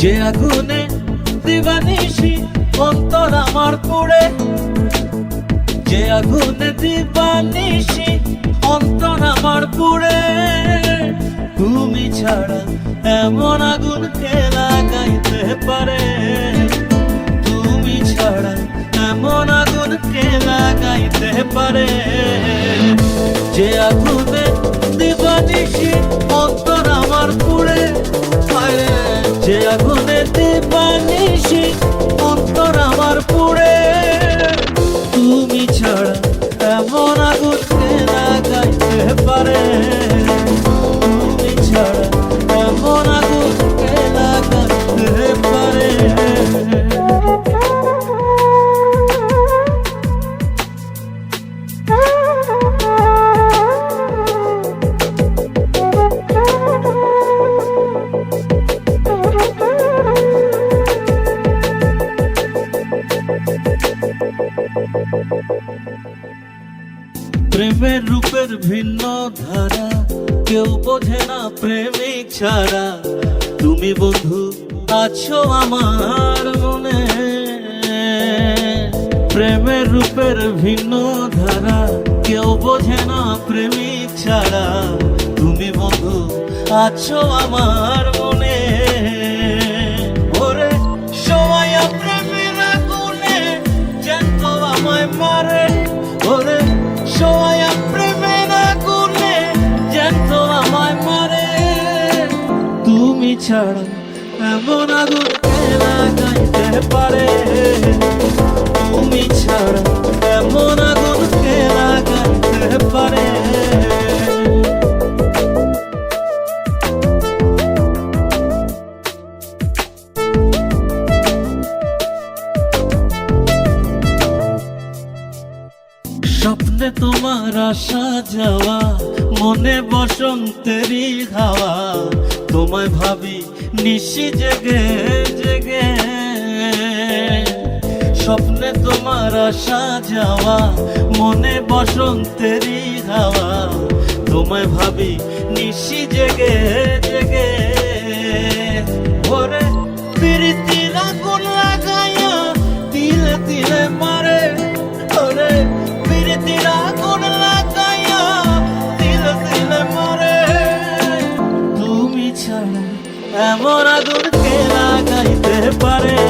যে আগুনে দিবানিশি অন্তর আমার পুড়ে। যে আগুনে দিবানিশি অন্তর আমার পুড়ে। তুমি ছাড়া এমন আগুন কে লাগাইতে পারে? তুমি ছাড়া এমন আগুন কে লাগাইতে পারে? যে আগুনে ছাড়া এমন আগুন না গাইতে পারে? প্রেমের রূপের ভিন্ন ধারা, কেউ বোঝে না প্রেমিক ছাড়া। তুমি বন্ধু, আছো আমার মনে। প্রেমের রূপের ভিন্ন ধারা, কেউ বোঝে না প্রেমিক ছাড়া। তুমি বন্ধু, আছো আমার মনে। ছাড়া এমন আগুন কে লাগাইতে পারে? তুমি ছাড়া এমন আগুন স্বপ্নে তোমার আসা যাওয়া, মনে বসন্তেরই হাওয়া। তোমায় ভাবি নিশি জেগে জেগে। স্বপ্নে তোমার আসা যাওয়া, মনে বসন্তেরই হাওয়া। তোমায় ভাবি নিশি জেগে জেগে। পারে